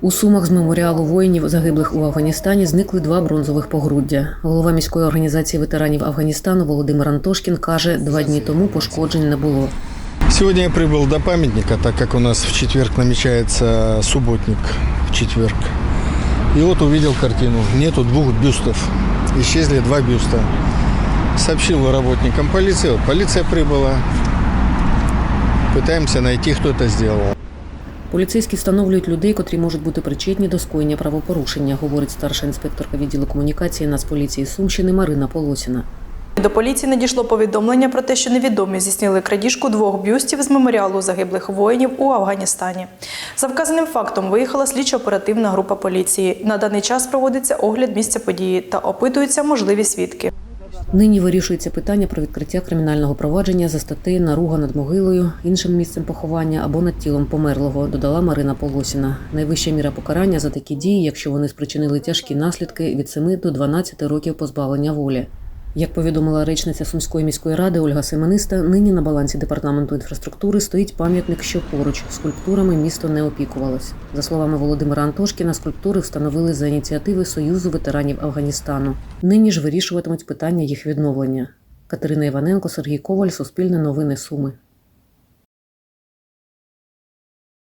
У сумах з меморіалу воїнів, загиблих у Афганістані, зникли два бронзових погруддя. Голова міської організації ветеранів Афганістану Володимир Антошкін каже, два дні тому пошкоджень не було. Сегодня я прибыл до памятника, так как у нас в четверг намечается субботник в четверг. И вот увидел картину. Нету двух бюстов. Исчезли два бюста. Сообщил работникам полиции. Вот полиция прибыла. Пытаемся найти, кто это сделал. Поліцейські встановлюють людей, котрі можуть бути причетні до скоєння правопорушення, говорить старша інспекторка відділу комунікації Нацполіції Сумщини Марина Полосіна. До поліції надійшло повідомлення про те, що невідомі здійснили крадіжку двох бюстів з меморіалу загиблих воїнів у Афганістані. За вказаним фактом виїхала слідчо-оперативна група поліції. На даний час проводиться огляд місця події та опитуються можливі свідки. Нині вирішується питання про відкриття кримінального провадження за статтею наруга над могилою, іншим місцем поховання або над тілом померлого, додала Марина Полосіна. Найвища міра покарання за такі дії, якщо вони спричинили тяжкі наслідки від 7 до 12 років позбавлення волі. Як повідомила речниця Сумської міської ради Ольга Семениста, нині на балансі департаменту інфраструктури стоїть пам'ятник, що поруч скульптурами місто не опікувалось. За словами Володимира Антошкіна, скульптури встановили за ініціативи Союзу ветеранів Афганістану. Нині ж вирішуватимуть питання їх відновлення. Катерина Іваненко, Сергій Коваль, Суспільне новини Суми.